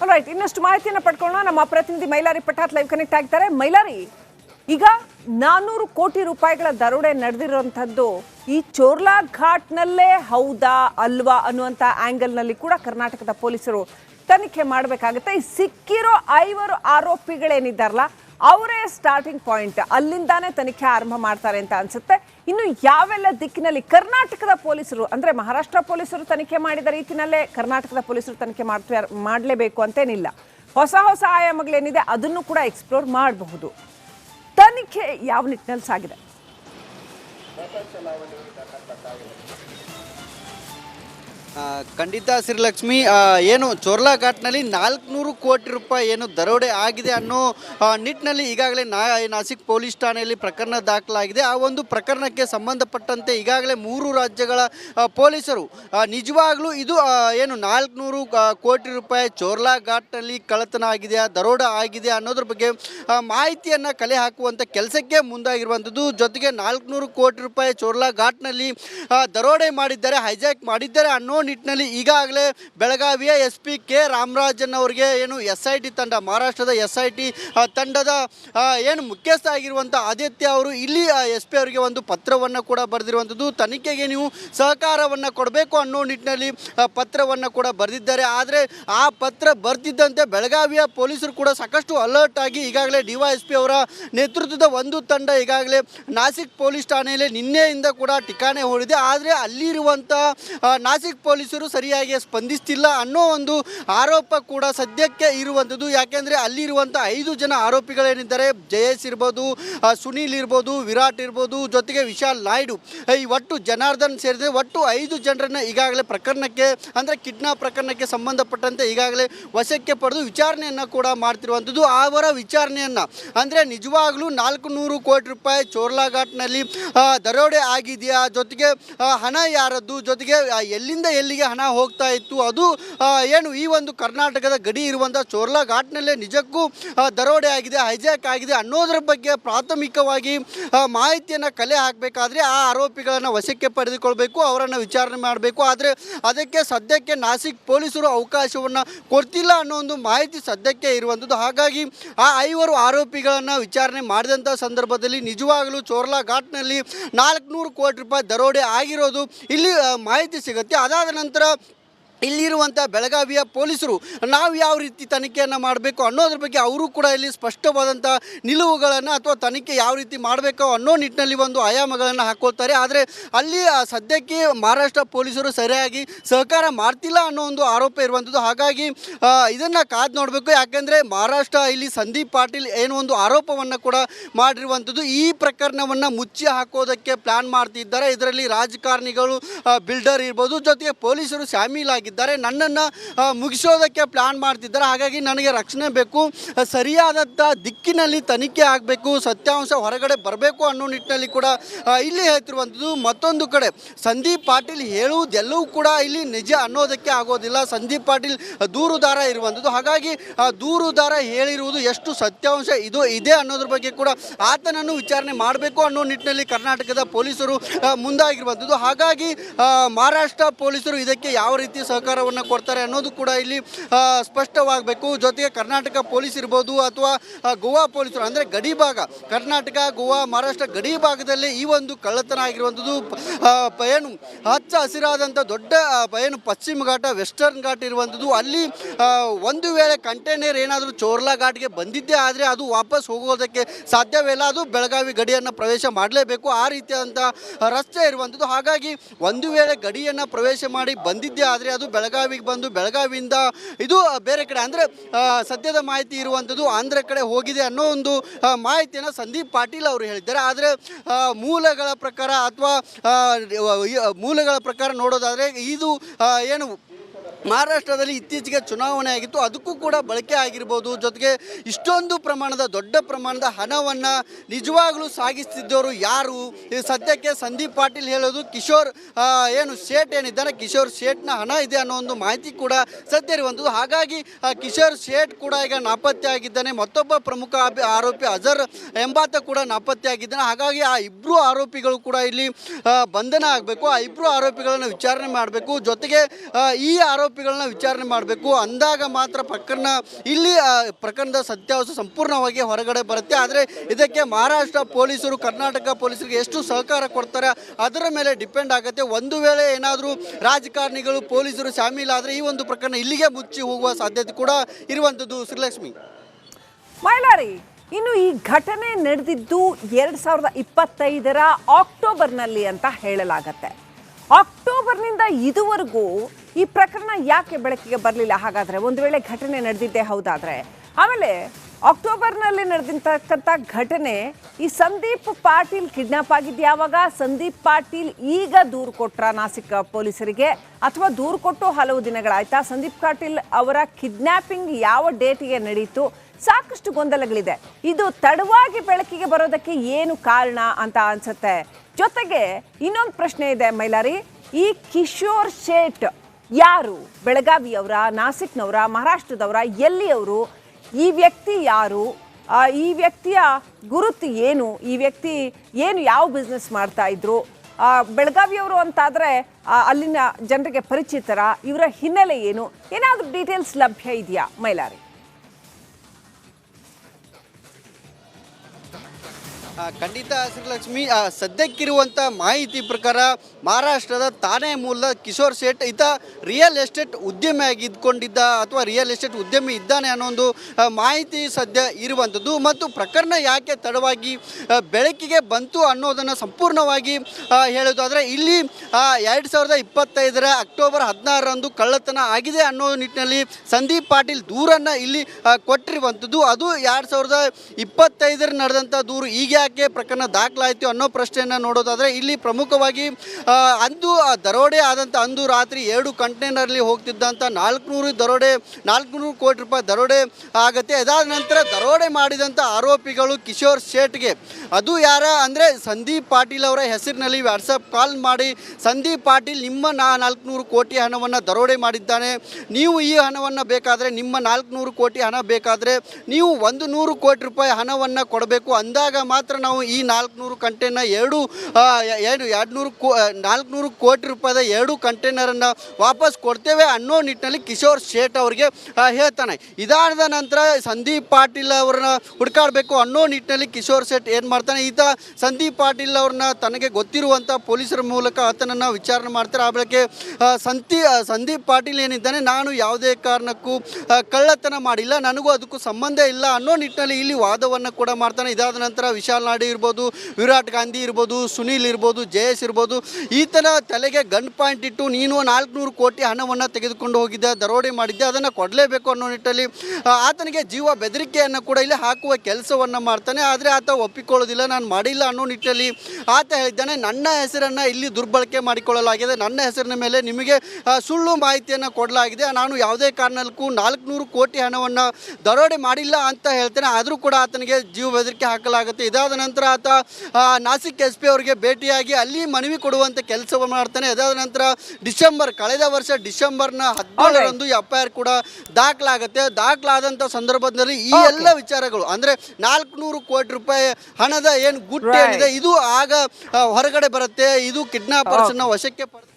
Right ಇನ್ನಷ್ಟು ಮಾಹಿತಿಯನ್ನು ಪಡ್ಕೊಳ್ಳೋಣ. ನಮ್ಮ ಪ್ರತಿನಿಧಿ ಮೈಲಾರಿ ಪಠಾತ್ ಲೈವ್ ಕನೆಕ್ಟ್ ಆಗ್ತಾರೆ. ಮೈಲಾರಿ, ಈಗ ನಾನ್ನೂರು ಕೋಟಿ ರೂಪಾಯಿಗಳ ದರೋಡೆ ನಡೆದಿರುವಂಥದ್ದು ಈ ಚೋರ್ಲಾ ಘಾಟ್ನಲ್ಲೇ ಹೌದಾ ಅಲ್ವಾ ಅನ್ನುವಂಥ ಆ್ಯಂಗಲ್ನಲ್ಲಿ ಕೂಡ ಕರ್ನಾಟಕದ ಪೊಲೀಸರು ತನಿಖೆ ಮಾಡಬೇಕಾಗುತ್ತೆ. ಸಿಕ್ಕಿರೋ ಐವರು ಆರೋಪಿಗಳೇನಿದ್ದಾರಲ್ಲ ಅವರೇ ಸ್ಟಾರ್ಟಿಂಗ್ ಪಾಯಿಂಟ್ ಅಲ್ಲಿಂದಾನೇ ತನಿಖೆ ಆರಂಭ ಮಾಡ್ತಾರೆ ಅಂತ ಅನ್ಸುತ್ತೆ. ಇನ್ನು ಯಾವೆಲ್ಲ ದಿಕ್ಕಿನಲ್ಲಿ ಕರ್ನಾಟಕದ ಪೊಲೀಸರು, ಅಂದ್ರೆ ಮಹಾರಾಷ್ಟ್ರ ಪೊಲೀಸರು ತನಿಖೆ ಮಾಡಿದ ರೀತಿಯಲ್ಲೇ ಕರ್ನಾಟಕದ ಪೊಲೀಸರು ತನಿಖೆ ಮಾಡ್ತಾ, ಮಾಡಲೇಬೇಕು ಅಂತೇನಿಲ್ಲ. ಹೊಸ ಹೊಸ ಆಯಾಮಗಳೇನಿದೆ ಅದನ್ನು ಕೂಡ ಎಕ್ಸ್ಪ್ಲೋರ್ ಮಾಡಬಹುದು. ತನಿಖೆ ಯಾವ ನಿಟ್ಟಿನಲ್ಲಿ ಸಾಗಿದೆ? ಖಂಡಿತ ಶ್ರೀಲಕ್ಷ್ಮಿ ಏನು ಚೋರ್ಲಾ ಘಾಟ್ನಲ್ಲಿ ನಾಲ್ಕುನೂರು ಕೋಟಿ ರೂಪಾಯಿ ಏನು ದರೋಡೆ ಆಗಿದೆ ಅನ್ನೋ ನಿಟ್ಟಿನಲ್ಲಿ ಈಗಾಗಲೇ ನಾ ನಾಸಿಕ್ ಪೊಲೀಸ್ ಠಾಣೆಯಲ್ಲಿ ಪ್ರಕರಣ ದಾಖಲಾಗಿದೆ. ಆ ಒಂದು ಪ್ರಕರಣಕ್ಕೆ ಸಂಬಂಧಪಟ್ಟಂತೆ ಈಗಾಗಲೇ ಮೂರು ರಾಜ್ಯಗಳ ಪೊಲೀಸರು ನಿಜವಾಗಲೂ ಇದು ಏನು ನಾಲ್ಕುನೂರು ಕೋಟಿ ರೂಪಾಯಿ ಚೋರ್ಲಾ ಘಾಟ್ನಲ್ಲಿ ಕಳತನ ಆಗಿದೆ ದರೋಡ ಆಗಿದೆ ಅನ್ನೋದ್ರ ಬಗ್ಗೆ ಮಾಹಿತಿಯನ್ನು ಕಲೆ ಹಾಕುವಂಥ ಕೆಲಸಕ್ಕೆ ಮುಂದಾಗಿರುವಂಥದ್ದು. ಜೊತೆಗೆ ನಾಲ್ಕುನೂರು ಕೋಟಿ ರೂಪಾಯಿ ಚೋರ್ಲಾ ಘಾಟ್ನಲ್ಲಿ ಆ, ದರೋಡೆ ಮಾಡಿದ್ದಾರೆ ಹೈಜಾಕ್ ಮಾಡಿದ್ದಾರೆ ಅನ್ನೋ ನಿಟ್ಟಿನಲ್ಲಿ ಈಗಾಗಲೇ ಬೆಳಗಾವಿಯ ಎಸ್ ಪಿ ಕೆ ರಾಮರಾಜನ್ ಅವರಿಗೆ ಏನು ಎಸ್ ಐ ಟಿ ತಂಡ, ಮಹಾರಾಷ್ಟ್ರದ ಎಸ್ ಐ ಟಿ ತಂಡದ ಏನು ಮುಖ್ಯಸ್ಥ ಆಗಿರುವಂಥ ಆದಿತ್ಯ ಅವರು ಇಲ್ಲಿ ಎಸ್ ಪಿ ಅವರಿಗೆ ಒಂದು ಪತ್ರವನ್ನು ಕೂಡ ಬರೆದಿರುವಂಥದ್ದು ತನಿಖೆಗೆ ನೀವು ಸಹಕಾರವನ್ನು ಕೊಡಬೇಕು ಅನ್ನೋ ನಿಟ್ಟಿನಲ್ಲಿ ಪತ್ರವನ್ನು ಕೂಡ ಬರೆದಿದ್ದಾರೆ. ಆದರೆ ಆ ಪತ್ರ ಬರೆದಿದ್ದಂತೆ ಬೆಳಗಾವಿಯ ಪೊಲೀಸರು ಕೂಡ ಸಾಕಷ್ಟು ಅಲರ್ಟ್ ಆಗಿ ಈಗಾಗಲೇ ಡಿ ಅವರ ನೇತೃತ್ವದ ಒಂದು ತಂಡ ಈಗಾಗಲೇ ನಾಸಿಕ್ ಪೊಲೀಸ್ ಠಾಣೆಯಲ್ಲಿ ನಿನ್ನೆಯಿಂದ ಕೂಡ ಠಿಕಾಣೆ ಹೂಡಿದೆ. ಆದರೆ ಅಲ್ಲಿರುವಂಥ ನಾಸಿಕ್ ನಾಸಿಕ್ ಪೊಲೀಸರು ಸರಿಯಾಗಿ ಸ್ಪಂದಿಸ್ತಿಲ್ಲ ಅನ್ನೋ ಒಂದು ಆರೋಪ ಕೂಡ ಸದ್ಯಕ್ಕೆ ಇರುವಂಥದ್ದು. ಯಾಕೆಂದರೆ ಅಲ್ಲಿರುವಂಥ ಐದು ಜನ ಆರೋಪಿಗಳೇನಿದ್ದಾರೆ, ಜಯೇಶ್ ಇರ್ಬೋದು ಸುನೀಲ್ ಇರ್ಬೋದು, ವಿರಾಟ್ ಇರ್ಬೋದು, ಜೊತೆಗೆ ವಿಶಾಲ್ ನಾಯ್ಡು. ಈ ಒಟ್ಟು ಜನಾರ್ದನ್ ಸೇರಿದೆ ಒಟ್ಟು ಐದು ಜನರನ್ನು ಈಗಾಗಲೇ ಪ್ರಕರಣಕ್ಕೆ, ಅಂದರೆ ಕಿಡ್ನಾಪ್ ಪ್ರಕರಣಕ್ಕೆ ಸಂಬಂಧಪಟ್ಟಂತೆ ಈಗಾಗಲೇ ವಶಕ್ಕೆ ಪಡೆದು ವಿಚಾರಣೆಯನ್ನು ಕೂಡ ಮಾಡ್ತಿರುವಂಥದ್ದು. ಅವರ ವಿಚಾರಣೆಯನ್ನು, ಅಂದರೆ ನಿಜವಾಗ್ಲೂ ನಾಲ್ಕು ನೂರು ಕೋಟಿ ರೂಪಾಯಿ ಚೋರ್ಲಾಘಾಟ್ನಲ್ಲಿ ದರೋಡೆ ಆಗಿದೆಯಾ, ಜೊತೆಗೆ ಹಣ ಯಾರದ್ದು, ಜೊತೆಗೆ ಎಲ್ಲಿಂದ ಎಲ್ಲಿಂದ ಎಲ್ಲಿಗೆ ಹಣ ಹೋಗ್ತಾ ಇತ್ತು? ಅದು ಏನು ಈ ಒಂದು ಕರ್ನಾಟಕದ ಗಡಿ ಇರುವಂಥ ಚೋರ್ಲಾ ಘಾಟ್ನಲ್ಲೇ ನಿಜಕ್ಕೂ ದರೋಡೆ ಆಗಿದೆ, ಹೈಜಾಕ್ ಆಗಿದೆ ಅನ್ನೋದ್ರ ಬಗ್ಗೆ ಪ್ರಾಥಮಿಕವಾಗಿ ಮಾಹಿತಿಯನ್ನು ಕಲೆ ಹಾಕಬೇಕಾದ್ರೆ ಆ ಆರೋಪಿಗಳನ್ನು ವಶಕ್ಕೆ ಪಡೆದುಕೊಳ್ಬೇಕು, ಅವರನ್ನು ವಿಚಾರಣೆ ಮಾಡಬೇಕು. ಆದರೆ ಅದಕ್ಕೆ ಸದ್ಯಕ್ಕೆ ನಾಸಿಕ್ ಪೊಲೀಸರು ಅವಕಾಶವನ್ನು ಕೊಡ್ತಿಲ್ಲ ಅನ್ನೋ ಒಂದು ಮಾಹಿತಿ ಸದ್ಯಕ್ಕೆ ಇರುವಂಥದ್ದು ಹಾಗಾಗಿ ಆ ಐವರು ಆರೋಪಿಗಳನ್ನು ವಿಚಾರಣೆ ಮಾಡಿದಂಥ ಸಂದರ್ಭದಲ್ಲಿ ನಿಜವಾಗಲೂ ಚೋರ್ಲಾ ಘಾಟ್ನಲ್ಲಿ ನಾಲ್ಕುನೂರು ಕೋಟಿ ರೂಪಾಯಿ ದರೋಡೆ ಆಗಿರೋದು ಇಲ್ಲಿ ಮಾಹಿತಿ ಸಿಗುತ್ತೆ. ಅದಾದ ನಂತರ ಇಲ್ಲಿರುವಂಥ ಬೆಳಗಾವಿಯ ಪೊಲೀಸರು ನಾವು ಯಾವ ರೀತಿ ತನಿಖೆಯನ್ನು ಮಾಡಬೇಕು ಅನ್ನೋದ್ರ ಬಗ್ಗೆ ಅವರು ಕೂಡ ಇಲ್ಲಿ ಸ್ಪಷ್ಟವಾದಂಥ ನಿಲುವುಗಳನ್ನು ಅಥವಾ ತನಿಖೆ ಯಾವ ರೀತಿ ಮಾಡಬೇಕು ಅನ್ನೋ ನಿಟ್ಟಿನಲ್ಲಿ ಒಂದು ಆಯಾಮಗಳನ್ನು ಹಾಕೋತಾರೆ ಆದರೆ ಅಲ್ಲಿ ಸದ್ಯಕ್ಕೆ ಮಹಾರಾಷ್ಟ್ರ ಪೊಲೀಸರು ಸರಿಯಾಗಿ ಸಹಕಾರ ಮಾಡ್ತಿಲ್ಲ ಅನ್ನೋ ಒಂದು ಆರೋಪ ಇರುವಂಥದ್ದು ಹಾಗಾಗಿ ಇದನ್ನು ಕಾದು ನೋಡಬೇಕು. ಯಾಕೆಂದರೆ ಮಹಾರಾಷ್ಟ್ರ ಇಲ್ಲಿ ಸಂದೀಪ್ ಪಾಟೀಲ್ ಏನೋ ಒಂದು ಆರೋಪವನ್ನು ಕೂಡ ಮಾಡಿರುವಂಥದ್ದು ಈ ಪ್ರಕರಣವನ್ನು ಮುಚ್ಚಿ ಹಾಕೋದಕ್ಕೆ ಪ್ಲ್ಯಾನ್ ಮಾಡ್ತಿದ್ದಾರೆ. ಇದರಲ್ಲಿ ರಾಜಕಾರಣಿಗಳು ಬಿಲ್ಡರ್ ಇರ್ಬೋದು, ಜೊತೆಗೆ ಪೊಲೀಸರು ಶಾಮೀಲಾಗಿದ್ದಾರೆ. ನನ್ನನ್ನು ಮುಗಿಸೋದಕ್ಕೆ ಪ್ಲ್ಯಾನ್ ಮಾಡ್ತಿದ್ದಾರೆ. ಹಾಗಾಗಿ ನನಗೆ ರಕ್ಷಣೆ ಬೇಕು ಸರಿಯಾದಂಥ ದಿಕ್ಕಿನಲ್ಲಿ ತನಿಖೆ ಆಗಬೇಕು, ಸತ್ಯಾಂಶ ಹೊರಗಡೆ ಬರಬೇಕು ಅನ್ನೋ ನಿಟ್ಟಿನಲ್ಲಿ ಕೂಡ ಇಲ್ಲಿ ಹೇಳ್ತಿರುವಂಥದ್ದು. ಮತ್ತೊಂದು ಕಡೆ, ಸಂದೀಪ್ ಪಾಟೀಲ್ ಹೇಳುವುದೆಲ್ಲವೂ ಕೂಡ ಇಲ್ಲಿ ನಿಜ ಅನ್ನೋದಕ್ಕೆ ಆಗೋದಿಲ್ಲ. ಸಂದೀಪ್ ಪಾಟೀಲ್ ದೂರುದಾರ ಇರುವಂಥದ್ದು. ಹಾಗಾಗಿ, ಆ, ದೂರುದಾರ ಹೇಳಿರುವುದು ಎಷ್ಟು ಸತ್ಯಾಂಶ ಇದು ಇದೆ ಅನ್ನೋದ್ರ ಬಗ್ಗೆ ಕೂಡ ಆತನನ್ನು ವಿಚಾರಣೆ ಮಾಡಬೇಕು ಅನ್ನೋ ನಿಟ್ಟಿನಲ್ಲಿ ಕರ್ನಾಟಕದ ಪೊಲೀಸರು ಮುಂದಾಗಿರುವಂಥದ್ದು. ಹಾಗಾಗಿ ಮಹಾರಾಷ್ಟ್ರ ಪೊಲೀಸರು ಇದಕ್ಕೆ ಯಾವ ರೀತಿ ಸಹಕಾರವನ್ನು ಕೊಡ್ತಾರೆ ಅನ್ನೋದು ಕೂಡ ಇಲ್ಲಿ ಸ್ಪಷ್ಟವಾಗಬೇಕು. ಜೊತೆಗೆ ಕರ್ನಾಟಕ ಪೊಲೀಸ್ ಇರ್ಬೋದು ಅಥವಾ ಗೋವಾ ಪೊಲೀಸರು, ಅಂದರೆ ಗಡಿ ಭಾಗ, ಕರ್ನಾಟಕ, ಗೋವಾ, ಮಹಾರಾಷ್ಟ್ರ ಗಡಿ ಭಾಗದಲ್ಲಿ ಈ ಒಂದು ಕಳ್ಳತನ ಆಗಿರುವಂಥದ್ದು ಏನು ಹಚ್ಚ ಹಸಿರಾದಂಥ ದೊಡ್ಡ ಏನು ಪಶ್ಚಿಮ ಘಾಟ, ವೆಸ್ಟರ್ನ್ ಘಾಟ್ ಇರುವಂಥದ್ದು. ಅಲ್ಲಿ ಒಂದು ವೇಳೆ ಕಂಟೈನರ್ ಏನಾದರೂ ಚೋರ್ಲಾ ಘಾಟ್ಗೆ ಬಂದಿದ್ದೇ ಆದರೆ ಅದು ವಾಪಸ್ ಹೋಗೋದಕ್ಕೆ ಸಾಧ್ಯವಿಲ್ಲ ಅದು ಬೆಳಗಾವಿ ಗಡಿಯನ್ನು ಪ್ರವೇಶ ಮಾಡಲೇಬೇಕು. ಆ ರೀತಿಯಾದಂಥ ರಸ್ತೆ ಇರುವಂಥದ್ದು. ಹಾಗಾಗಿ ಒಂದು ವೇಳೆ ಗಡಿಯನ್ನು ಪ್ರವೇಶ ಮಾಡಿ ಬಂದಿದ್ದೇ ಆದರೆ ಅದು ಬೆಳಗಾವಿಗೆ ಬಂದು ಬೆಳಗಾವಿಯಿಂದ ಇದು ಬೇರೆ ಕಡೆ ಅಂದರೆ ಸದ್ಯದ ಮಾಹಿತಿ ಇರುವಂಥದ್ದು ಆಂಧ್ರ ಕಡೆ ಹೋಗಿದೆ ಅನ್ನೋ ಒಂದು ಮಾಹಿತಿಯನ್ನು ಸಂದೀಪ್ ಪಾಟೀಲ್ ಅವರು ಹೇಳಿದ್ದಾರೆ. ಆದರೆ ಮೂಲಗಳ ಪ್ರಕಾರ ಅಥವಾ ಮೂಲಗಳ ಪ್ರಕಾರ ನೋಡೋದಾದರೆ ಇದು ಏನು ಮಹಾರಾಷ್ಟ್ರದಲ್ಲಿ ಇತ್ತೀಚೆಗೆ ಚುನಾವಣೆ ಆಗಿತ್ತು. ಅದಕ್ಕೂ ಕೂಡ ಬಳಕೆ ಆಗಿರ್ಬೋದು. ಜೊತೆಗೆ ಇಷ್ಟೊಂದು ಪ್ರಮಾಣದ, ದೊಡ್ಡ ಪ್ರಮಾಣದ ಹಣವನ್ನು ನಿಜವಾಗ್ಲೂ ಸಾಗಿಸ್ತಿದ್ದವರು ಯಾರು? ಸದ್ಯಕ್ಕೆ ಸಂದೀಪ್ ಪಾಟೀಲ್ ಹೇಳೋದು ಕಿಶೋರ್ ಏನು ಶೇಟ್ ಏನಿದ್ದಾನೆ? ಕಿಶೋರ್ ಶೇಟ್ನ ಹಣ ಇದೆ ಅನ್ನೋ ಒಂದು ಮಾಹಿತಿ ಕೂಡ ಸದ್ಯ ಇರುವಂಥದ್ದು ಹಾಗಾಗಿ ಕಿಶೋರ್ ಶೇಟ್ ಕೂಡ ಈಗ ನಾಪತ್ತೆ ಆಗಿದ್ದಾನೆ. ಮತ್ತೊಬ್ಬ ಪ್ರಮುಖ ಆರೋಪಿ ಅಜರ್ ಎಂಬಾತ ಕೂಡ ನಾಪತ್ತೆ ಆಗಿದ್ದಾನೆ. ಹಾಗಾಗಿ ಆ ಇಬ್ಬರು ಆರೋಪಿಗಳು ಕೂಡ ಇಲ್ಲಿ ಬಂಧನ ಆಗಬೇಕು. ಆ ಇಬ್ಬರು ಆರೋಪಿಗಳನ್ನು ವಿಚಾರಣೆ ಮಾಡಬೇಕು. ಜೊತೆಗೆ ಈ ಆರೋಪಿ ಆರೋಪಿಗಳನ್ನ ವಿಚಾರಣೆ ಮಾಡಬೇಕು. ಅಂದಾಗ ಮಾತ್ರ ಪ್ರಕರಣ ಇಲ್ಲಿ ಪ್ರಕರಣದ ಸತ್ಯಾಂಶ ಸಂಪೂರ್ಣವಾಗಿ ಹೊರಗಡೆ ಬರುತ್ತೆ. ಆದರೆ ಇದಕ್ಕೆ ಮಹಾರಾಷ್ಟ್ರ ಪೊಲೀಸರು, ಕರ್ನಾಟಕ ಪೊಲೀಸರಿಗೆ ಎಷ್ಟು ಸಹಕಾರ ಕೊಡ್ತಾರೆ ಅದರ ಮೇಲೆ ಡಿಪೆಂಡ್ ಆಗುತ್ತೆ. ಒಂದು ವೇಳೆ ಏನಾದರೂ ರಾಜಕಾರಣಿಗಳು, ಪೊಲೀಸರು ಶಾಮೀಲಾದರೆ ಈ ಒಂದು ಪ್ರಕರಣ ಇಲ್ಲಿಗೆ ಮುಚ್ಚಿ ಹೋಗುವ ಸಾಧ್ಯತೆ ಕೂಡ ಇರುವಂಥದ್ದು ಶ್ರೀಲಕ್ಷ್ಮಿ. ಮೈಲಾರಿ ಇನ್ನು ಈ ಘಟನೆ ನಡೆದಿದ್ದು ಎರಡ್ ಸಾವಿರದ ಇಪ್ಪತ್ತೈದರ ಅಕ್ಟೋಬರ್ನಲ್ಲಿ ಅಂತ ಹೇಳಲಾಗತ್ತೆ. ಅಕ್ಟೋಬರ್ನಿಂದ ಇದುವರೆಗೂ ಈ ಪ್ರಕರಣ ಯಾಕೆ ಬೆಳಕಿಗೆ ಬರಲಿಲ್ಲ? ಹಾಗಾದರೆ ಒಂದು ವೇಳೆ ಘಟನೆ ನಡೆದಿದ್ದೆ ಹೌದಾದರೆ? ಆಮೇಲೆ ಅಕ್ಟೋಬರ್ನಲ್ಲಿ ನಡೆದಿರ್ತಕ್ಕಂಥ ಘಟನೆ, ಈ ಸಂದೀಪ್ ಪಾಟೀಲ್ ಕಿಡ್ನಾಪ್ ಆಗಿದ್ದು ಯಾವಾಗ ಸಂದೀಪ್ ಪಾಟೀಲ್ ಈಗ ದೂರು ಕೊಟ್ರ ನಾಸಿಕ್ ಪೊಲೀಸರಿಗೆ? ಅಥವಾ ದೂರು ಕೊಟ್ಟು ಹಲವು ದಿನಗಳಾಯ್ತಾ? ಸಂದೀಪ್ ಪಾಟೀಲ್ ಅವರ ಕಿಡ್ನಾಪಿಂಗ್ ಯಾವ ಡೇಟಿಗೆ ನಡೆಯಿತು ಸಾಕಷ್ಟು ಗೊಂದಲಗಳಿದೆ. ಇದು ತಡವಾಗಿ ಬೆಳಕಿಗೆ ಬರೋದಕ್ಕೆ ಏನು ಕಾರಣ ಅಂತ ಅನ್ಸುತ್ತೆ. ಜೊತೆಗೆ ಇನ್ನೊಂದು ಪ್ರಶ್ನೆ ಇದೆ ಮೈಲಾರಿ. ಈ ಕಿಶೋರ್ ಶೇಟ್ ಯಾರು ಬೆಳಗಾವಿಯವರ, ನಾಸಿಕ್ನವರ, ಮಹಾರಾಷ್ಟ್ರದವರ, ಎಲ್ಲಿಯವರು, ಈ ವ್ಯಕ್ತಿ ಯಾರು ಈ ವ್ಯಕ್ತಿಯ ಗುರುತು ಏನು, ಈ ವ್ಯಕ್ತಿ ಏನು ಯಾವ ಬಿಸ್ನೆಸ್ ಮಾಡ್ತಾ ಇದ್ರು ಬೆಳಗಾವಿಯವರು ಅಂತಾದರೆ ಅಲ್ಲಿನ ಜನರಿಗೆ ಪರಿಚಿತರ, ಇವರ ಹಿನ್ನೆಲೆ ಏನು, ಏನಾದರೂ ಡೀಟೇಲ್ಸ್ ಲಭ್ಯ ಇದೆಯಾ, ಮೈಲಾರಿ? ಖಂಡಿತ ಶ್ರೀಲಕ್ಷ್ಮಿ ಸದ್ಯಕ್ಕಿರುವಂಥ ಮಾಹಿತಿ ಪ್ರಕಾರ ಮಹಾರಾಷ್ಟ್ರದ ತಾನೆ ಮೂಲದ ಕಿಶೋರ್ ಶೇಟ್ ಈತ ರಿಯಲ್ ಎಸ್ಟೇಟ್ ಉದ್ಯಮಿಯಾಗಿದ್ದುಕೊಂಡಿದ್ದ ಅಥವಾ ರಿಯಲ್ ಎಸ್ಟೇಟ್ ಉದ್ಯಮಿ ಇದ್ದಾನೆ ಅನ್ನೋ ಒಂದು ಮಾಹಿತಿ ಸದ್ಯ ಇರುವಂಥದ್ದು ಮತ್ತು ಪ್ರಕರಣ ಯಾಕೆ ತಡವಾಗಿ ಬೆಳಕಿಗೆ ಬಂತು ಅನ್ನೋದನ್ನು ಸಂಪೂರ್ಣವಾಗಿ ಹೇಳೋದಾದರೆ ಇಲ್ಲಿ ಎರಡು ಸಾವಿರದ ಇಪ್ಪತ್ತೈದರ ಅಕ್ಟೋಬರ್ ಹದಿನಾರರಂದು ಕಳ್ಳತನ ಆಗಿದೆ ಅನ್ನೋ ನಿಟ್ಟಿನಲ್ಲಿ ಸಂದೀಪ್ ಪಾಟೀಲ್ ದೂರನ್ನು ಇಲ್ಲಿ ಕೊಟ್ಟಿರುವಂಥದ್ದು ಅದು ಎರಡು ಸಾವಿರದ ಇಪ್ಪತ್ತೈದರ ನಡೆದಂಥ ದೂರು. ಈಗ ಯಾಕೆ ಪ್ರಕರಣ ದಾಖಲಾಯಿತು ಅನ್ನೋ ಪ್ರಶ್ನೆಯನ್ನು ನೋಡೋದಾದರೆ ಇಲ್ಲಿ ಪ್ರಮುಖವಾಗಿ ಅಂದು ದರೋಡೆ ಆದಂಥ ಅಂದು ರಾತ್ರಿ ಎರಡು ಕಂಟೈನರ್ಲಿ ಹೋಗ್ತಿದ್ದಂಥ ನಾಲ್ಕುನೂರು ದರೋಡೆ, ನಾಲ್ಕುನೂರು ಕೋಟಿ ರೂಪಾಯಿ ದರೋಡೆ ಆಗುತ್ತೆ. ಅದಾದ ನಂತರ ದರೋಡೆ ಮಾಡಿದಂಥ ಆರೋಪಿಗಳು ಕಿಶೋರ್ ಶೇಟ್ಗೆ. ಅದು ಯಾರ ಅಂದರೆ ಸಂದೀಪ್ ಪಾಟೀಲ್ ಅವರ ಹೆಸರಿನಲ್ಲಿ ವಾಟ್ಸಪ್ ಕಾಲ್ ಮಾಡಿ, ಸಂದೀಪ್ ಪಾಟೀಲ್, ನಿಮ್ಮ ನಾ, ನಾಲ್ಕುನೂರು ಕೋಟಿ ಹಣವನ್ನು ದರೋಡೆ ಮಾಡಿದ್ದಾನೆ. ನೀವು ಈ ಹಣವನ್ನು ಬೇಕಾದರೆ, ನಿಮ್ಮ ನಾಲ್ಕುನೂರು ಕೋಟಿ ಹಣ ಬೇಕಾದರೆ, ನೀವು ಒಂದು ನೂರು ಕೋಟಿ ರೂಪಾಯಿ ಹಣವನ್ನು ಕೊಡಬೇಕು. ಅಂದಾಗ ಮಾತ್ರ ನಾವು ಈ ನಾಲ್ಕುನೂರು ಕಂಟೈನರ್ ಎರಡು ಎರಡು, ಎರಡುನೂರು ಕೋ ನಾಲ್ಕುನೂರು ಕೋಟಿ ರೂಪಾಯಿದ ಎರಡು ಕಂಟೈನರನ್ನು ವಾಪಸ್ ಕೊಡ್ತೇವೆ ಅನ್ನೋ ನಿಟ್ಟಿನಲ್ಲಿ ಕಿಶೋರ್ ಶೇಟ್ ಅವರಿಗೆ ಹೇಳ್ತಾನೆ. ಇದಾದ ನಂತರ ಸಂದೀಪ್ ಪಾಟೀಲ್ ಅವ್ರನ್ನ ಹುಡ್ಕಾಡಬೇಕು ಅನ್ನೋ ನಿಟ್ಟಿನಲ್ಲಿ ಕಿಶೋರ್ ಶೇಟ್ ಏನು ಮಾಡ್ತಾನೆ, ಈತ ಸಂದೀಪ್ ಪಾಟೀಲ್ ಅವ್ರನ್ನ ತನಗೆ ಗೊತ್ತಿರುವಂಥ ಪೊಲೀಸರ ಮೂಲಕ ಆತನನ್ನು ವಿಚಾರಣೆ ಮಾಡ್ತಾರೆ. ಆ ಬಳಿಕ ಸಂತಿ ಸಂದೀಪ್ ಪಾಟೀಲ್ ಏನಿದ್ದಾನೆ, ನಾನು ಯಾವುದೇ ಕಾರಣಕ್ಕೂ ಕಳ್ಳತನ ಮಾಡಿಲ್ಲ, ನನಗೂ ಅದಕ್ಕೂ ಸಂಬಂಧ ಇಲ್ಲ ಅನ್ನೋ ನಿಟ್ಟಿನಲ್ಲಿ ಇಲ್ಲಿ ವಾದವನ್ನು ಕೂಡ ಮಾಡ್ತಾನೆ. ಇದಾದ ನಂತರ ವಿಶಾಲ್ ನಾಡಿ ಇರ್ಬೋದು, ವಿರಾಟ್ ಗಾಂಧಿ ಇರ್ಬೋದು, ಸುನೀಲ್ ಇರ್ಬೋದು, ಜಯೇಶ್ ಇರ್ಬೋದು ಈತನ ತಲೆಗೆ ಗನ್ ಪಾಯಿಂಟ್ ಇಟ್ಟು ನೀನು ನಾಲ್ಕುನೂರು ಕೋಟಿ ಹಣವನ್ನು ತೆಗೆದುಕೊಂಡು ಹೋಗಿದ್ದೆ, ದರೋಡೆ ಮಾಡಿದ್ದೆ, ಅದನ್ನು ಕೊಡಲೇಬೇಕು ಅನ್ನೋ ನಿಟ್ಟಲ್ಲಿ ಆತನಿಗೆ ಜೀವ ಬೆದರಿಕೆಯನ್ನು ಕೂಡ ಇಲ್ಲಿ ಹಾಕುವ ಕೆಲಸವನ್ನು ಮಾಡ್ತಾನೆ, ಆದರೆ ಆತ ಒಪ್ಪಿಕೊಳ್ಳೋದಿಲ್ಲ, ನಾನು ಮಾಡಿಲ್ಲ ಅನ್ನೋ ನಿಟ್ಟಲ್ಲಿ ಆತ ಹೇಳಿದ್ದಾನೆ ನನ್ನ ಹೆಸರನ್ನು ಇಲ್ಲಿ ದುರ್ಬಳಕೆ ಮಾಡಿಕೊಳ್ಳಲಾಗಿದೆ, ನನ್ನ ಹೆಸರಿನ ಮೇಲೆ ನಿಮಗೆ ಸುಳ್ಳು ಮಾಹಿತಿಯನ್ನು ಕೊಡಲಾಗಿದೆ, ನಾನು ಯಾವುದೇ ಕಾರಣಕ್ಕೂ ನಾಲ್ಕುನೂರು ಕೋಟಿ ಹಣವನ್ನು ದರೋಡೆ ಮಾಡಿಲ್ಲ ಅಂತ ಹೇಳ್ತೇನೆ, ಆದರೂ ಕೂಡ ಆತನಿಗೆ ಜೀವ ಬೆದರಿಕೆ ಹಾಕಲಾಗುತ್ತೆ, ಇದಾದ ನಂತರ ಆತ ನಾಸಿಕ್ ಎಸ್ ಪಿ ಅವರಿಗೆ ಭೇಟಿಯಾಗಿ ಅಲ್ಲಿ ಮನವಿ ಕೊಡುವಂತ ಕೆಲಸ ಮಾಡ್ತಾನೆ. ಅದಾದ ನಂತರ ಡಿಸೆಂಬರ್ ಕಳೆದ ವರ್ಷ ಡಿಸೆಂಬರ್ನ ಹದಿನೇಳರಂದು ಎಫ್ ಐ ಆರ್ ಕೂಡ ದಾಖಲಾಗುತ್ತೆ. ದಾಖಲಾದಂತ ಸಂದರ್ಭದಲ್ಲಿ ಈ ಎಲ್ಲ ವಿಚಾರಗಳು ಅಂದ್ರೆ ನಾಲ್ಕುನೂರು ಕೋಟಿ ರೂಪಾಯಿ ಹಣದ ಏನು ಗುಟ್ಟು. ಏನಿದೆ ಇದು ಆಗ ಹೊರಗಡೆ ಬರುತ್ತೆ. ಇದು ಕಿಡ್ನಾಪರ್ಸ್ ವಶಕ್ಕೆ ಪಡೆದ